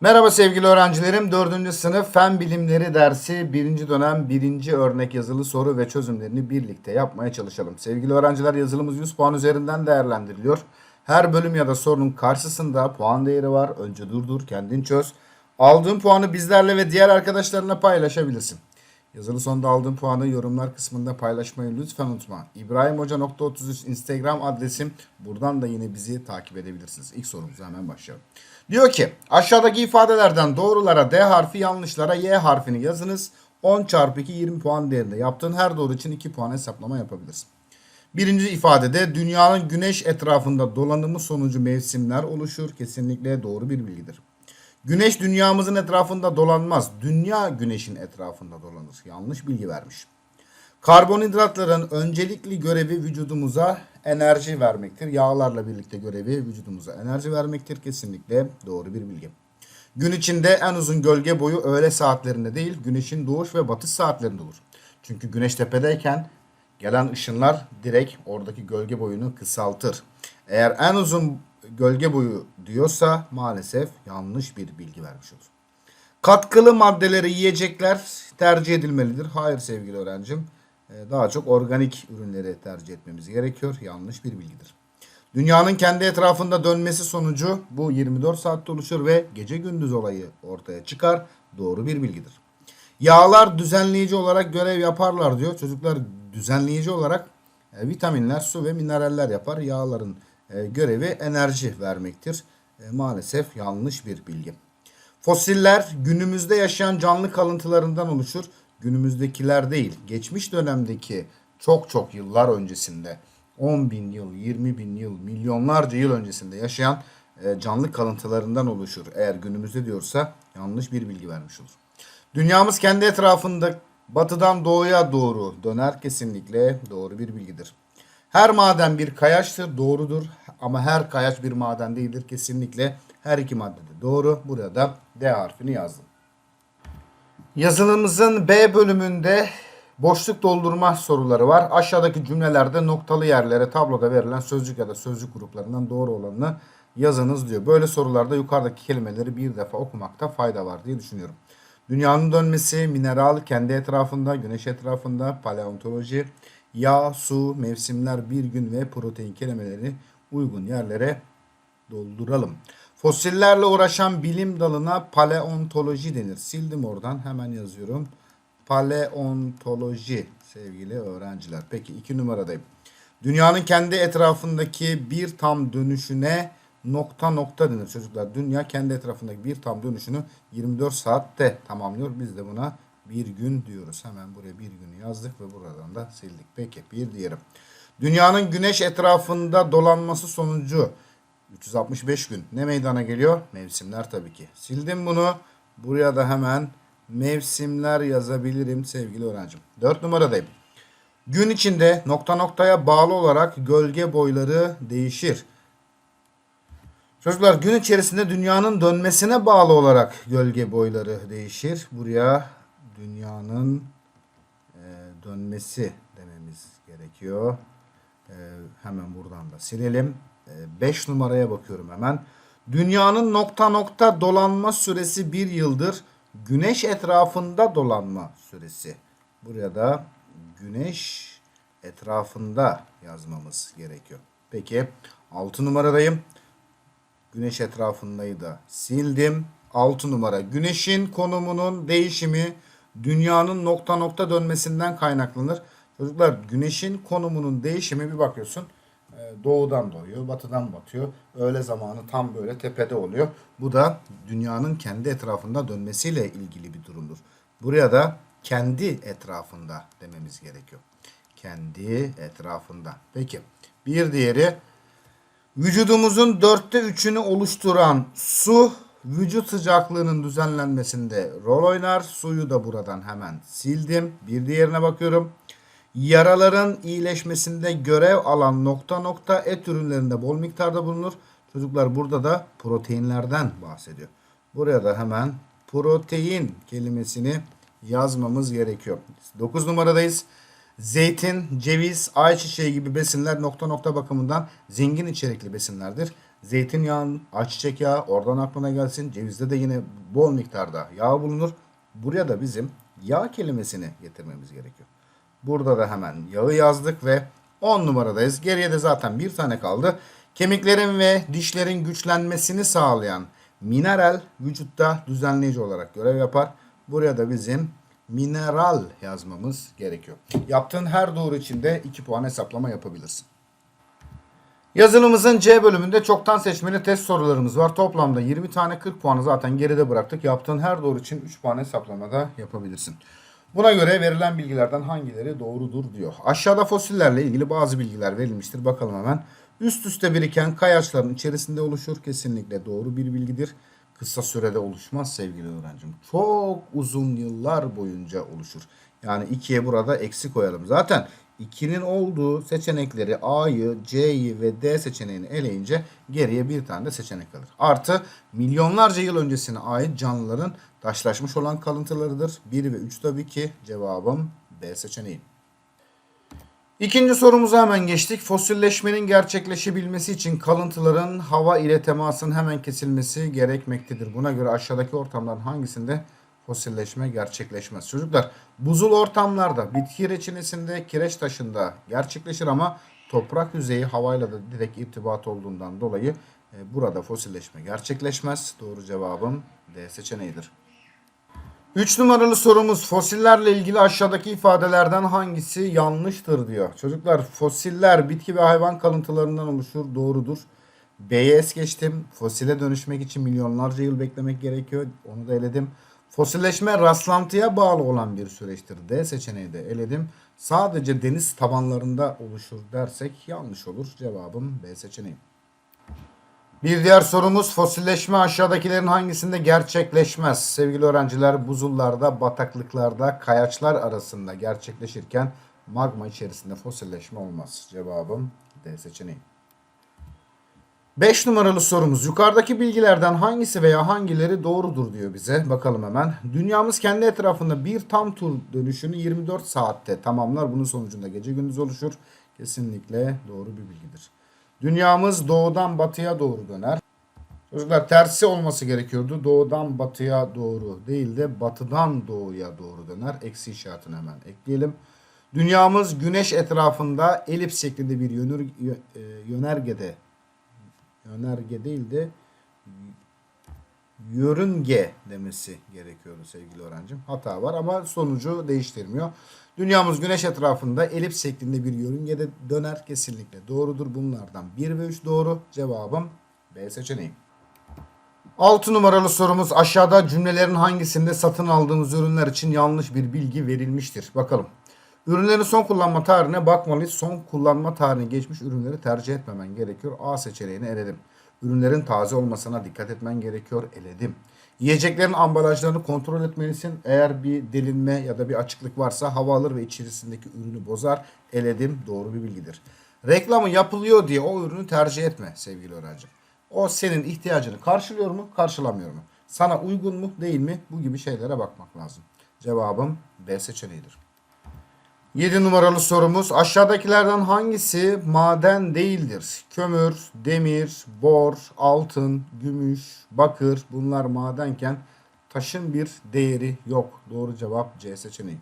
Merhaba sevgili öğrencilerim. 4. sınıf Fen Bilimleri dersi 1. dönem 1. örnek yazılı soru ve çözümlerini birlikte yapmaya çalışalım. Sevgili öğrenciler yazılımız 100 puan üzerinden değerlendiriliyor. Her bölüm ya da sorunun karşısında puan değeri var. Önce durdur, kendin çöz. Aldığın puanı bizlerle ve diğer arkadaşlarına paylaşabilirsin. Yazılı sonunda aldığın puanı yorumlar kısmında paylaşmayı lütfen unutma. İbrahimhoca.33 Instagram adresim. Buradan da yine bizi takip edebilirsiniz. İlk sorumuza hemen başlayalım. Diyor ki aşağıdaki ifadelerden doğrulara D harfi yanlışlara Y harfini yazınız. 10 çarpı 2 20 puan değerinde yaptığın her doğru için 2 puan hesaplama yapabilirsin. Birinci ifadede dünyanın güneş etrafında dolanımı sonucu mevsimler oluşur. Kesinlikle doğru bir bilgidir. Güneş dünyamızın etrafında dolanmaz. Dünya güneşin etrafında dolanır. Yanlış bilgi vermiş. Karbonhidratların öncelikli görevi vücudumuza enerji vermektir. Yağlarla birlikte görevi vücudumuza enerji vermektir. Kesinlikle doğru bir bilgi. Gün içinde en uzun gölge boyu öğle saatlerinde değil, güneşin doğuş ve batış saatlerinde olur. Çünkü güneş tepedeyken gelen ışınlar direkt oradaki gölge boyunu kısaltır. Eğer en uzun gölge boyu diyorsa maalesef yanlış bir bilgi vermiş olur. Katkılı maddeleri yiyecekler tercih edilmelidir. Hayır sevgili öğrencim. Ee, Daha çok organik ürünleri tercih etmemiz gerekiyor. Yanlış bir bilgidir. Dünyanın kendi etrafında dönmesi sonucu bu 24 saatte oluşur ve gece gündüz olayı ortaya çıkar. Doğru bir bilgidir. Yağlar düzenleyici olarak görev yaparlar diyor. Çocuklar düzenleyici olarak e, vitaminler, su ve mineraller yapar. Yağların e, görevi enerji vermektir. E, maalesef yanlış bir bilgi. Fosiller günümüzde yaşayan canlı kalıntılarından oluşur. Günümüzdekiler değil, geçmiş dönemdeki çok çok yıllar öncesinde 10 bin yıl, 20 bin yıl, milyonlarca yıl öncesinde yaşayan e, canlı kalıntılarından oluşur. Eğer günümüzde diyorsa yanlış bir bilgi vermiş olur. Dünyamız kendi etrafında batıdan doğuya doğru döner kesinlikle doğru bir bilgidir. Her maden bir kayaçtır doğrudur ama her kayaç bir maden değildir kesinlikle her iki madde de doğru. Buraya da D harfini yazdım. Yazılımımızın B bölümünde boşluk doldurma soruları var. Aşağıdaki cümlelerde noktalı yerlere tabloda verilen sözcük ya da sözcük gruplarından doğru olanını yazınız diyor. Böyle sorularda yukarıdaki kelimeleri bir defa okumakta fayda var diye düşünüyorum. Dünyanın dönmesi, mineral, kendi etrafında, güneş etrafında, paleontoloji, yağ, su, mevsimler, bir gün ve protein kelimeleri uygun yerlere dolduralım. Fosillerle uğraşan bilim dalına paleontoloji denir. Sildim oradan hemen yazıyorum. Paleontoloji sevgili öğrenciler. Peki iki numaradayım. Dünyanın kendi etrafındaki bir tam dönüşüne nokta nokta denir çocuklar. Dünya kendi etrafındaki bir tam dönüşünü 24 saatte tamamlıyor. Biz de buna bir gün diyoruz. Hemen buraya bir günü yazdık ve buradan da sildik. Peki bir diyelim. Dünyanın güneş etrafında dolanması sonucu 365 gün ne meydana geliyor? Mevsimler tabii ki. Sildim bunu. Buraya da hemen mevsimler yazabilirim sevgili öğrencim. 4 numaradayım. Gün içinde nokta noktaya bağlı olarak gölge boyları değişir. Çocuklar gün içerisinde dünyanın dönmesine bağlı olarak gölge boyları değişir. Buraya dünyanın e, dönmesi dememiz gerekiyor. E, hemen buradan da silelim. 5 numaraya bakıyorum hemen. Dünyanın nokta nokta dolanma süresi bir yıldır. Güneş etrafında dolanma süresi. Buraya da güneş etrafında yazmamız gerekiyor. Peki 6 numaradayım. Güneş etrafındayı da sildim. 6 numara. Güneşin konumunun değişimi dünyanın nokta nokta dönmesinden kaynaklanır. Çocuklar güneşin konumunun değişimi bir bakıyorsun doğudan doğuyor, batıdan batıyor. Öğle zamanı tam böyle tepede oluyor. Bu da dünyanın kendi etrafında dönmesiyle ilgili bir durumdur. Buraya da kendi etrafında dememiz gerekiyor. Kendi etrafında. Peki bir diğeri vücudumuzun dörtte üçünü oluşturan su vücut sıcaklığının düzenlenmesinde rol oynar. Suyu da buradan hemen sildim. Bir diğerine bakıyorum. Yaraların iyileşmesinde görev alan nokta nokta et ürünlerinde bol miktarda bulunur. Çocuklar burada da proteinlerden bahsediyor. Buraya da hemen protein kelimesini yazmamız gerekiyor. 9 numaradayız. Zeytin, ceviz, ayçiçeği gibi besinler nokta nokta bakımından zengin içerikli besinlerdir. Zeytinyağın, ayçiçek yağı oradan aklına gelsin. Cevizde de yine bol miktarda yağ bulunur. Buraya da bizim yağ kelimesini getirmemiz gerekiyor. Burada da hemen yağı yazdık ve 10 numaradayız. Geriye de zaten bir tane kaldı. Kemiklerin ve dişlerin güçlenmesini sağlayan mineral vücutta düzenleyici olarak görev yapar. Buraya da bizim mineral yazmamız gerekiyor. Yaptığın her doğru için de 2 puan hesaplama yapabilirsin. Yazılımızın C bölümünde çoktan seçmeli test sorularımız var. Toplamda 20 tane 40 puanı zaten geride bıraktık. Yaptığın her doğru için 3 puan hesaplamada yapabilirsin. Buna göre verilen bilgilerden hangileri doğrudur diyor. Aşağıda fosillerle ilgili bazı bilgiler verilmiştir. Bakalım hemen. Üst üste biriken kayaçların içerisinde oluşur. Kesinlikle doğru bir bilgidir. Kısa sürede oluşmaz sevgili öğrencim. Çok uzun yıllar boyunca oluşur. Yani 2'ye burada eksi koyalım. Zaten 2'nin olduğu seçenekleri A'yı, C'yi ve D seçeneğini eleyince geriye bir tane de seçenek kalır. Artı milyonlarca yıl öncesine ait canlıların taşlaşmış olan kalıntılarıdır. 1 ve 3 tabii ki cevabım B seçeneği. İkinci sorumuza hemen geçtik. Fosilleşmenin gerçekleşebilmesi için kalıntıların hava ile temasın hemen kesilmesi gerekmektedir. Buna göre aşağıdaki ortamların hangisinde fosilleşme gerçekleşmez? Çocuklar buzul ortamlarda bitki reçinesinde kireç taşında gerçekleşir ama toprak yüzeyi havayla da direkt irtibat olduğundan dolayı e, burada fosilleşme gerçekleşmez. Doğru cevabım D seçeneğidir. 3 numaralı sorumuz fosillerle ilgili aşağıdaki ifadelerden hangisi yanlıştır diyor. Çocuklar fosiller bitki ve hayvan kalıntılarından oluşur doğrudur. B'ye es geçtim. Fosile dönüşmek için milyonlarca yıl beklemek gerekiyor. Onu da eledim. Fosilleşme rastlantıya bağlı olan bir süreçtir. D seçeneği de eledim. Sadece deniz tabanlarında oluşur dersek yanlış olur. Cevabım B seçeneği. Bir diğer sorumuz fosilleşme aşağıdakilerin hangisinde gerçekleşmez? Sevgili öğrenciler buzullarda, bataklıklarda, kayaçlar arasında gerçekleşirken magma içerisinde fosilleşme olmaz. Cevabım D seçeneği. 5 numaralı sorumuz. Yukarıdaki bilgilerden hangisi veya hangileri doğrudur diyor bize. Bakalım hemen. Dünyamız kendi etrafında bir tam tur dönüşünü 24 saatte tamamlar. Bunun sonucunda gece gündüz oluşur. Kesinlikle doğru bir bilgidir. Dünyamız doğudan batıya doğru döner. Çocuklar tersi olması gerekiyordu. Doğudan batıya doğru değil de batıdan doğuya doğru döner. Eksi işaretini hemen ekleyelim. Dünyamız güneş etrafında elips şeklinde bir e, yönergede yönerge değil de yörünge demesi gerekiyordu sevgili öğrencim. Hata var ama sonucu değiştirmiyor. Dünyamız güneş etrafında elips şeklinde bir yörüngede döner kesinlikle doğrudur. Bunlardan 1 ve 3 doğru. Cevabım B seçeneği. 6 numaralı sorumuz aşağıda cümlelerin hangisinde satın aldığımız ürünler için yanlış bir bilgi verilmiştir. Bakalım. Ürünlerin son kullanma tarihine bakmalıyız. Son kullanma tarihine geçmiş ürünleri tercih etmemen gerekiyor. A seçeneğini eledim. Ürünlerin taze olmasına dikkat etmen gerekiyor. Eledim. Yiyeceklerin ambalajlarını kontrol etmelisin. Eğer bir delinme ya da bir açıklık varsa hava alır ve içerisindeki ürünü bozar. Eledim. Doğru bir bilgidir. Reklamı yapılıyor diye o ürünü tercih etme sevgili öğrenci. O senin ihtiyacını karşılıyor mu, karşılamıyor mu? Sana uygun mu, değil mi? Bu gibi şeylere bakmak lazım. Cevabım B seçeneğidir. 7 numaralı sorumuz aşağıdakilerden hangisi maden değildir? Kömür, demir, bor, altın, gümüş, bakır bunlar madenken taşın bir değeri yok. Doğru cevap C seçeneği.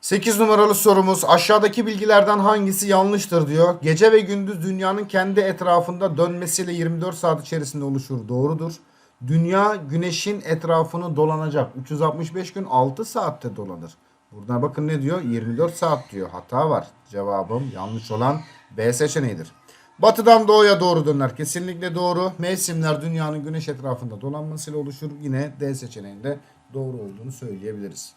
8 numaralı sorumuz aşağıdaki bilgilerden hangisi yanlıştır diyor. Gece ve gündüz dünyanın kendi etrafında dönmesiyle 24 saat içerisinde oluşur. Doğrudur. Dünya güneşin etrafını dolanacak. 365 gün 6 saatte dolanır. Burada bakın ne diyor? 24 saat diyor. Hata var. Cevabım yanlış olan B seçeneğidir. Batıdan doğuya doğru döner. Kesinlikle doğru. Mevsimler dünyanın güneş etrafında dolanmasıyla oluşur. Yine D seçeneğinde doğru olduğunu söyleyebiliriz.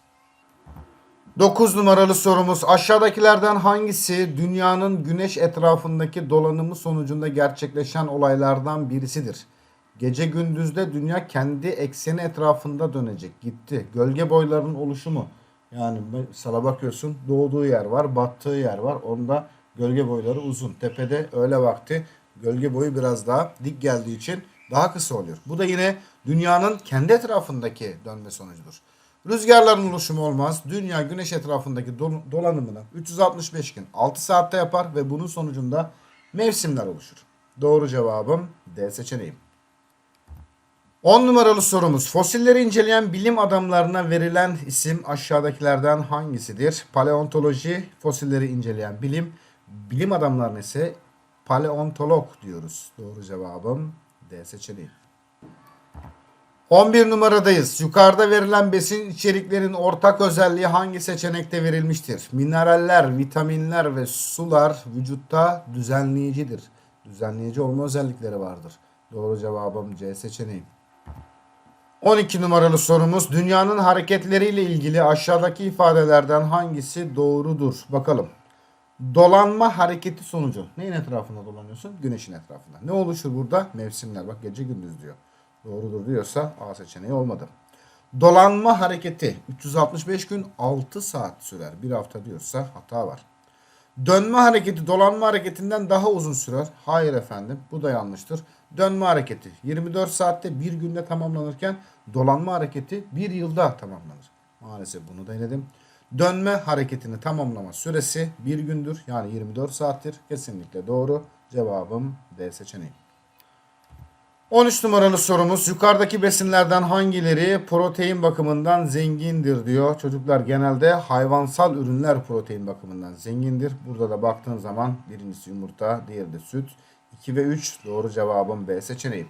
9 numaralı sorumuz aşağıdakilerden hangisi dünyanın güneş etrafındaki dolanımı sonucunda gerçekleşen olaylardan birisidir? Gece gündüzde dünya kendi ekseni etrafında dönecek. Gitti. Gölge boylarının oluşumu. Yani sana bakıyorsun doğduğu yer var, battığı yer var. Onda gölge boyları uzun. Tepede öğle vakti gölge boyu biraz daha dik geldiği için daha kısa oluyor. Bu da yine dünyanın kendi etrafındaki dönme sonucudur. Rüzgarların oluşumu olmaz. Dünya güneş etrafındaki dolanımını 365 gün 6 saatte yapar ve bunun sonucunda mevsimler oluşur. Doğru cevabım D seçeneği. 10 numaralı sorumuz. Fosilleri inceleyen bilim adamlarına verilen isim aşağıdakilerden hangisidir? Paleontoloji, fosilleri inceleyen bilim. Bilim adamlarına ise paleontolog diyoruz. Doğru cevabım D seçeneği. 11 numaradayız. Yukarıda verilen besin içeriklerin ortak özelliği hangi seçenekte verilmiştir? Mineraller, vitaminler ve sular vücutta düzenleyicidir. Düzenleyici olma özellikleri vardır. Doğru cevabım C seçeneği. 12 numaralı sorumuz dünyanın hareketleriyle ilgili aşağıdaki ifadelerden hangisi doğrudur? Bakalım. Dolanma hareketi sonucu. Neyin etrafında dolanıyorsun? Güneşin etrafında. Ne oluşur burada? Mevsimler. Bak gece gündüz diyor. Doğrudur diyorsa A seçeneği olmadı. Dolanma hareketi 365 gün 6 saat sürer. Bir hafta diyorsa hata var. Dönme hareketi dolanma hareketinden daha uzun sürer. Hayır efendim bu da yanlıştır. Dönme hareketi 24 saatte bir günde tamamlanırken dolanma hareketi bir yılda tamamlanır. Maalesef bunu denedim. Dönme hareketini tamamlama süresi bir gündür yani 24 saattir. Kesinlikle doğru. Cevabım D seçeneği. 13 numaralı sorumuz yukarıdaki besinlerden hangileri protein bakımından zengindir diyor. Çocuklar genelde hayvansal ürünler protein bakımından zengindir. Burada da baktığın zaman birincisi yumurta, diğeri de süt. 2 ve 3 doğru cevabım B seçeneği.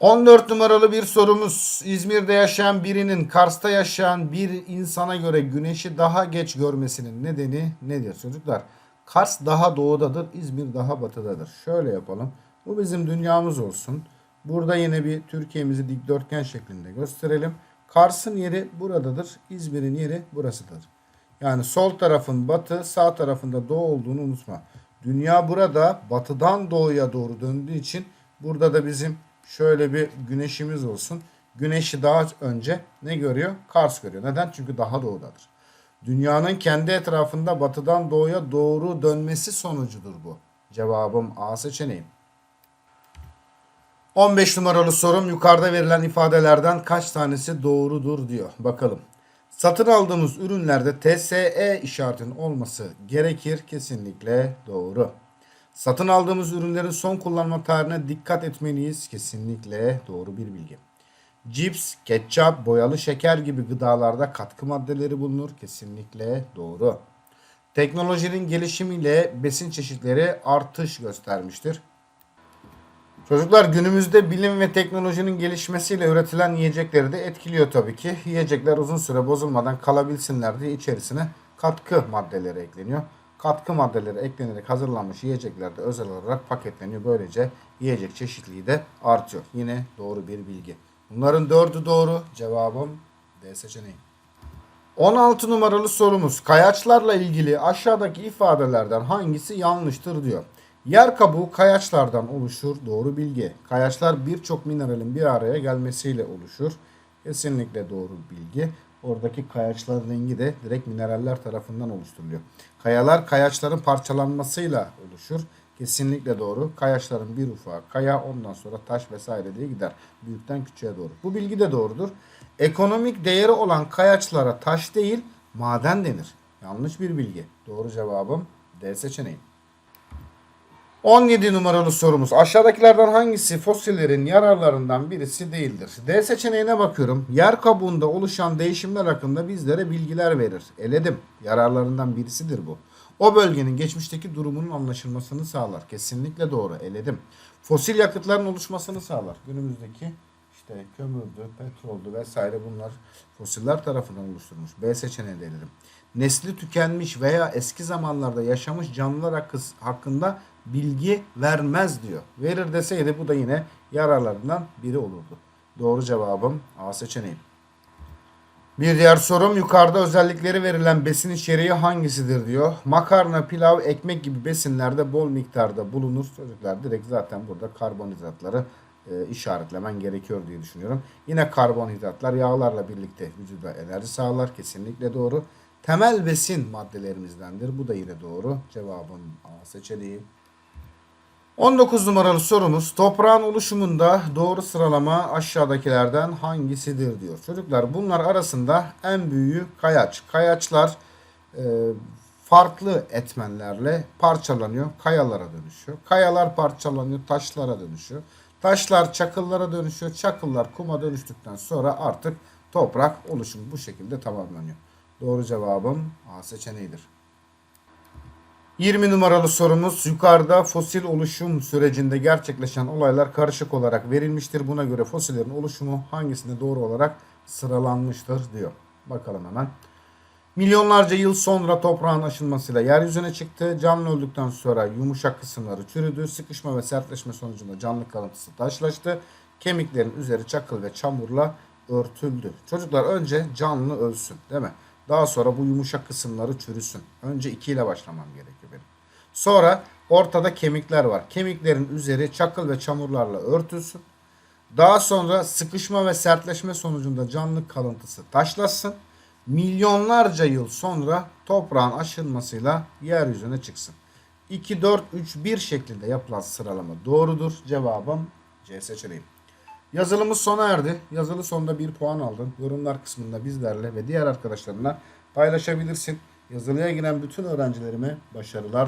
14 numaralı bir sorumuz. İzmir'de yaşayan birinin Kars'ta yaşayan bir insana göre güneşi daha geç görmesinin nedeni nedir çocuklar? Kars daha doğudadır, İzmir daha batıdadır. Şöyle yapalım. Bu bizim dünyamız olsun. Burada yine bir Türkiye'mizi dikdörtgen şeklinde gösterelim. Kars'ın yeri buradadır. İzmir'in yeri burasıdır. Yani sol tarafın batı, sağ tarafında doğu olduğunu unutma. Dünya burada batıdan doğuya doğru döndüğü için burada da bizim şöyle bir güneşimiz olsun. Güneşi daha önce ne görüyor? Kars görüyor. Neden? Çünkü daha doğudadır. Dünyanın kendi etrafında batıdan doğuya doğru dönmesi sonucudur bu. Cevabım A seçeneği. 15 numaralı sorum yukarıda verilen ifadelerden kaç tanesi doğrudur diyor. Bakalım. Satın aldığımız ürünlerde TSE işaretinin olması gerekir. Kesinlikle doğru. Satın aldığımız ürünlerin son kullanma tarihine dikkat etmeliyiz. Kesinlikle doğru bir bilgi. Cips, ketçap, boyalı şeker gibi gıdalarda katkı maddeleri bulunur. Kesinlikle doğru. Teknolojinin gelişimiyle besin çeşitleri artış göstermiştir. Çocuklar günümüzde bilim ve teknolojinin gelişmesiyle üretilen yiyecekleri de etkiliyor tabii ki. Yiyecekler uzun süre bozulmadan kalabilsinler diye içerisine katkı maddeleri ekleniyor. Katkı maddeleri eklenerek hazırlanmış yiyecekler de özel olarak paketleniyor. Böylece yiyecek çeşitliliği de artıyor. Yine doğru bir bilgi. Bunların dördü doğru. Cevabım D seçeneği. 16 numaralı sorumuz. Kayaçlarla ilgili aşağıdaki ifadelerden hangisi yanlıştır diyor. Yer kabuğu kayaçlardan oluşur. Doğru bilgi. Kayaçlar birçok mineralin bir araya gelmesiyle oluşur. Kesinlikle doğru bilgi. Oradaki kayaçların rengi de direkt mineraller tarafından oluşturuluyor. Kayalar kayaçların parçalanmasıyla oluşur. Kesinlikle doğru. Kayaçların bir ufağı kaya ondan sonra taş vesaire diye gider. Büyükten küçüğe doğru. Bu bilgi de doğrudur. Ekonomik değeri olan kayaçlara taş değil maden denir. Yanlış bir bilgi. Doğru cevabım D seçeneği. 17 numaralı sorumuz. Aşağıdakilerden hangisi fosillerin yararlarından birisi değildir? D seçeneğine bakıyorum. Yer kabuğunda oluşan değişimler hakkında bizlere bilgiler verir. Eledim. Yararlarından birisidir bu. O bölgenin geçmişteki durumunun anlaşılmasını sağlar. Kesinlikle doğru. Eledim. Fosil yakıtların oluşmasını sağlar. Günümüzdeki işte kömürdü, petroldü vesaire bunlar fosiller tarafından oluşturulmuş. B seçeneğini de eledim. Nesli tükenmiş veya eski zamanlarda yaşamış canlılar hakkı, hakkında bilgi vermez diyor. Verir deseydi bu da yine yararlarından biri olurdu. Doğru cevabım A seçeneği. Bir diğer sorum yukarıda özellikleri verilen besin içeriği hangisidir diyor. Makarna, pilav, ekmek gibi besinlerde bol miktarda bulunur. Çocuklar direkt zaten burada karbonhidratları e, işaretlemen gerekiyor diye düşünüyorum. Yine karbonhidratlar yağlarla birlikte vücuda enerji sağlar. Kesinlikle doğru. Temel besin maddelerimizdendir. Bu da yine doğru. Cevabım A seçeneği. 19 numaralı sorumuz toprağın oluşumunda doğru sıralama aşağıdakilerden hangisidir diyor. Çocuklar bunlar arasında en büyüğü kayaç. Kayaçlar e, farklı etmenlerle parçalanıyor, kayalara dönüşüyor. Kayalar parçalanıyor, taşlara dönüşüyor. Taşlar çakıllara dönüşüyor, çakıllar kuma dönüştükten sonra artık toprak oluşumu bu şekilde tamamlanıyor. Doğru cevabım A seçeneğidir. 20 numaralı sorumuz yukarıda fosil oluşum sürecinde gerçekleşen olaylar karışık olarak verilmiştir. Buna göre fosillerin oluşumu hangisinde doğru olarak sıralanmıştır diyor. Bakalım hemen. Milyonlarca yıl sonra toprağın aşınmasıyla yeryüzüne çıktı. Canlı öldükten sonra yumuşak kısımları çürüdü. Sıkışma ve sertleşme sonucunda canlı kalıntısı taşlaştı. Kemiklerin üzeri çakıl ve çamurla örtüldü. Çocuklar önce canlı ölsün değil mi? Daha sonra bu yumuşak kısımları çürüsün. Önce 2 ile başlamam gerekiyor benim. Sonra ortada kemikler var. Kemiklerin üzeri çakıl ve çamurlarla örtülsün. Daha sonra sıkışma ve sertleşme sonucunda canlı kalıntısı taşlasın. Milyonlarca yıl sonra toprağın aşınmasıyla yeryüzüne çıksın. 2, 4, 3, 1 şeklinde yapılan sıralama doğrudur. Cevabım C seçeneği. Yazılımız sona erdi. Yazılı sonunda bir puan aldın. Yorumlar kısmında bizlerle ve diğer arkadaşlarına paylaşabilirsin. Yazılıya giren bütün öğrencilerime başarılar